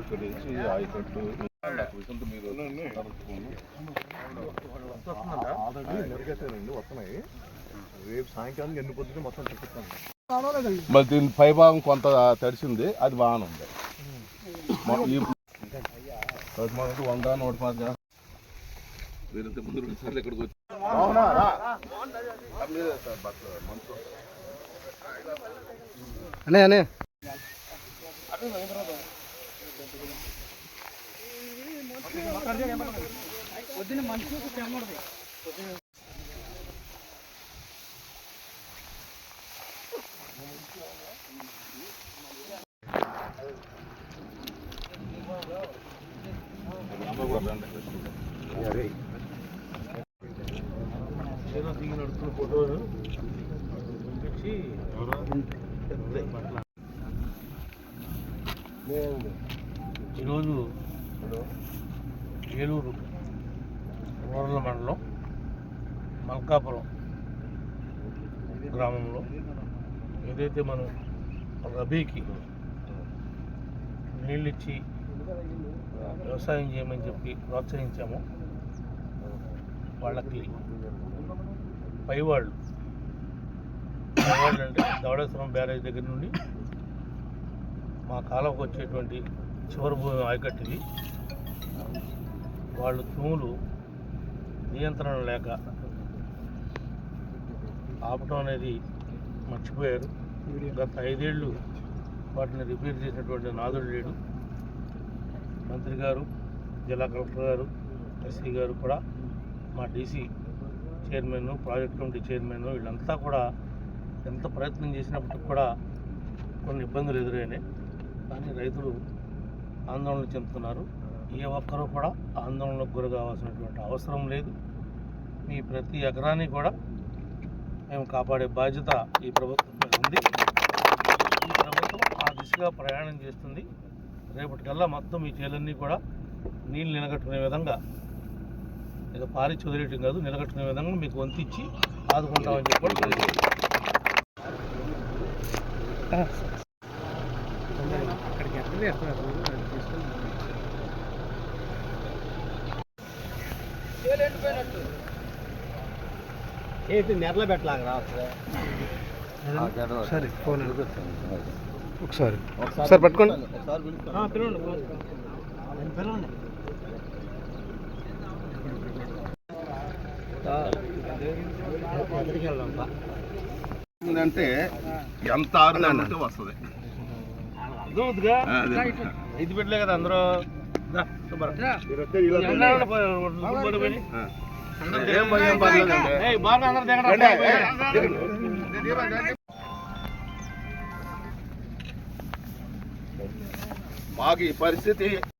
ఇక్కడ నుంచి ఆయకట్టు మీరు ఆల్రెడీ వస్తున్నాయి రేపు సాయంకాలం ఎన్ని పొద్దున మొత్తం మరి దీని పైభాగం కొంత తడిసింది అది బాగానే ఉంది. వంద నూట పది వీరింత ముందు రెండు సార్లు ఎక్కడికి వచ్చి మీరే సార్ బట్టలు అనే అనే ఈరోజు ఏలూరు రూరల్ మండలం మల్కాపురం గ్రామంలో ఏదైతే మనం రబీకి నీళ్ళిచ్చి వ్యవసాయం చేయమని చెప్పి ప్రోత్సహించామో వాళ్ళకి పైవాళ్ళు. పైవాళ్ళు అంటే దవడేశ్వరం బ్యారేజ్ దగ్గర నుండి మా కాలంకి వచ్చేటువంటి చివరి భూమి ఆయకట్టుది. వాళ్ళు తూములు నియంత్రణ లేక ఆపటం అనేది మర్చిపోయారు. గత ఐదేళ్ళు వాటిని రిపేర్ చేసినటువంటి నాదుడు లేడు. మంత్రి గారు జిల్లా కలెక్టర్ గారు ఎస్సీ గారు కూడా మా DC chairman project committee chairman వీళ్ళంతా కూడా ఎంత ప్రయత్నం చేసినప్పటికి కూడా కొన్ని ఇబ్బందులు ఎదురైనాయి. కానీ రైతులు ఆందోళన చెందుతున్నారు. ఏ ఒక్కరూ కూడా ఆందోళనకు గురి కావాల్సినటువంటి అవసరం లేదు. మీ ప్రతి ఎకరాన్ని కూడా మేము కాపాడే బాధ్యత ఈ ప్రభుత్వం మీద ఉంది. ఈ ప్రభుత్వం ఆ దిశగా ప్రయాణం చేస్తుంది. రేపటికల్లా మొత్తం ఈ చేలన్నీ కూడా నీళ్ళు నిలగట్టుకునే విధంగా ఇక పారి చదివేయటం కాదు నిలగట్టుకునే విధంగా మీకు వంతిచ్చి ఆదుకుంటామని చెప్పి తెలియజేస్తున్నాం. నెరలో పెట్టలాగా సరే ఫోన్ ఒకసారి. ఒకసారి పట్టుకోండి. అంటే ఎంత ఆరుదంటే వస్తుంది. ఐదు బిడ్డలే కదా అందరూ. ఏం భయం పర్లేదండి. ఏయ్, బాగా అందరూ దిగండి. మాకు ఈ పరిస్థితి